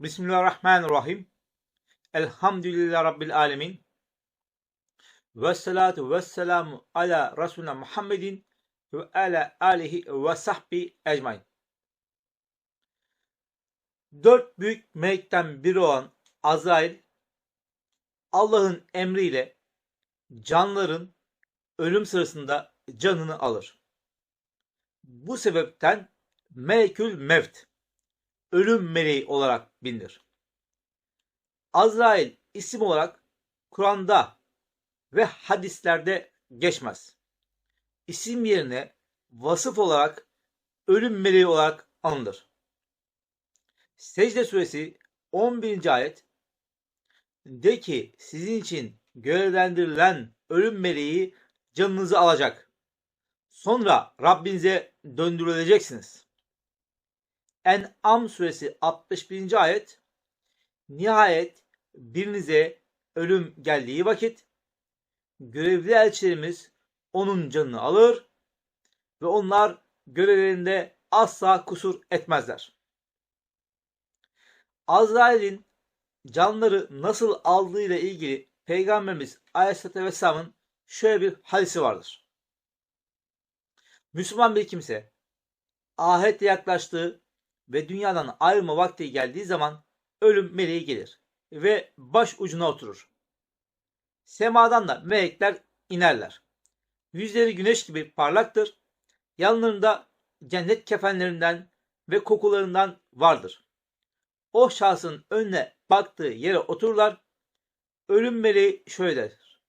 Bismillahirrahmanirrahim. Elhamdülillah Rabbil alemin. Ve salatu ve selamu ala Resulüne Muhammedin ve ala alihi ve sahbi ecmain. Dört büyük melekten biri olan Azrail, Allah'ın emriyle canların ölüm sırasında canını alır. Bu sebepten Melekül Mevt, ölüm meleği olarak bilinir. Azrail isim olarak Kur'an'da ve hadislerde geçmez. İsim yerine vasıf olarak ölüm meleği olarak anılır. Secde suresi 11. ayet de ki sizin için görevlendirilen ölüm meleği canınızı alacak. Sonra Rabbinize döndürüleceksiniz. En'am suresi 61. ayet Nihayet birinize ölüm geldiği vakit görevli elçilerimiz onun canını alır ve onlar görevlerinde asla kusur etmezler. Azrail'in canları nasıl aldığı ile ilgili Peygamberimiz Aleyhisselatü Vesselam'ın şöyle bir hadisi vardır. Müslüman bir kimse ahirete yaklaştığı ve dünyadan ayrılma vakti geldiği zaman ölüm meleği gelir ve baş ucuna oturur. Semadan da melekler inerler. Yüzleri güneş gibi parlaktır. Yanlarında cennet kefenlerinden ve kokularından vardır. O şahsın önüne baktığı yere otururlar. Ölüm meleği şöyle der.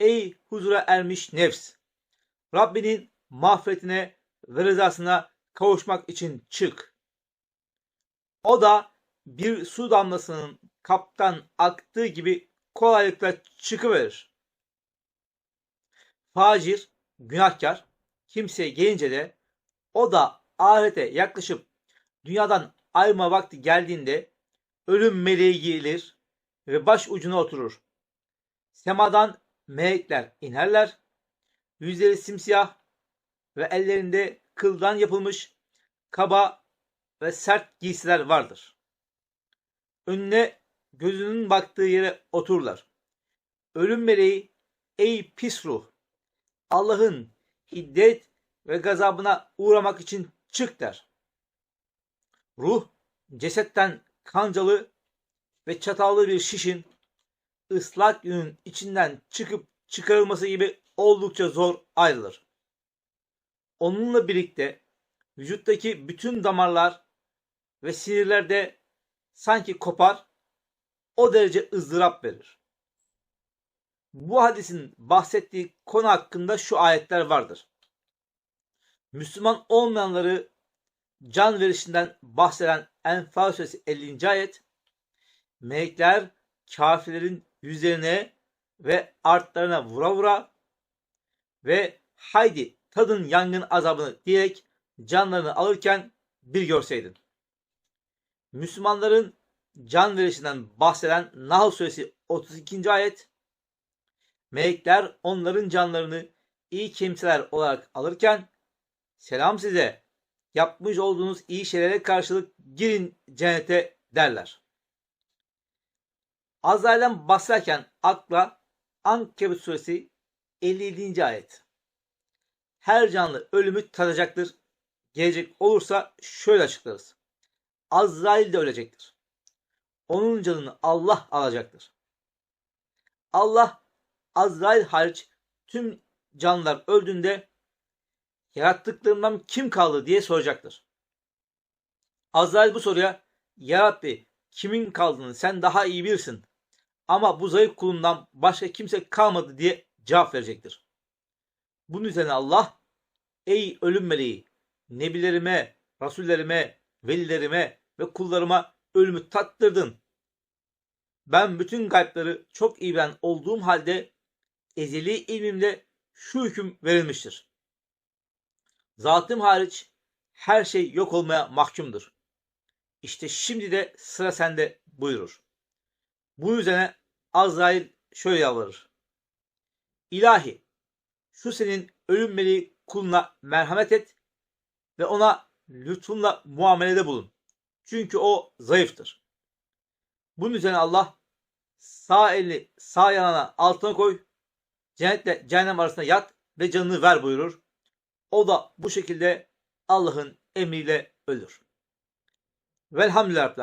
Ey huzura ermiş nefs! Rabbinin mağfiretine ve rızasına kavuşmak için çık. O da bir su damlasının kaptan aktığı gibi kolaylıkla çıkıverir. Facir, günahkar, kimseye gelince de o da ahirete yaklaşıp dünyadan ayrılma vakti geldiğinde ölüm meleği gelir ve baş ucuna oturur. Semadan melekler inerler. Yüzleri simsiyah ve ellerinde kıldan yapılmış kaba ve sert giysiler vardır. Önüne gözünün baktığı yere otururlar. Ölüm meleği ey pis ruh Allah'ın hiddet ve gazabına uğramak için çık der. Ruh cesetten kancalı ve çatallı bir şişin ıslak yünün içinden çıkıp çıkarılması gibi oldukça zor ayrılır. Onunla birlikte vücuttaki bütün damarlar ve sinirler de sanki kopar, o derece ızdırap verir. Bu hadisin bahsettiği konu hakkında şu ayetler vardır. Müslüman olmayanları can verişinden bahseden Enfal suresi 50. ayet melekler kafirlerin yüzlerine ve artlarına vura vura ve haydi tadın yangın azabını diyerek canlarını alırken bir görseydin. Müslümanların can verişinden bahseden Nahl suresi 32. ayet melekler onların canlarını iyi kimseler olarak alırken selam size yapmış olduğunuz iyi şeylere karşılık girin cennete derler. Azrail'den bahsederken akla Ankebut suresi 57. ayet. Her canlı ölümü tadacaktır. Gelecek olursa şöyle açıklarız. Azrail de ölecektir. Onun canını Allah alacaktır. Allah Azrail hariç tüm canlılar öldüğünde yarattıklarından kim kaldı diye soracaktır. Azrail bu soruya Ya Rabbi kimin kaldığını sen daha iyi bilirsin. Ama bu zayıf kulundan başka kimse kalmadı diye cevap verecektir. Bunun üzerine Allah Ey ölüm meleği nebilerime, rasullerime, velilerime ve kullarıma ölümü tattırdın. Ben bütün gaypları çok iyi bilen olduğum halde ezeli ilmimle şu hüküm verilmiştir. Zatım hariç her şey yok olmaya mahkumdur. İşte şimdi de sıra sende buyurur. Bu üzerine Azrail şöyle yalvarır. İlahi, şu senin ölüm meleği kuluna merhamet et ve ona lütfunla muamelede bulun. Çünkü o zayıftır. Bunun üzerine Allah sağ elini sağ yanına altına koy. Cennetle cehennem arasında yat ve canını ver buyurur. O da bu şekilde Allah'ın emriyle ölür. Velhamdülillah.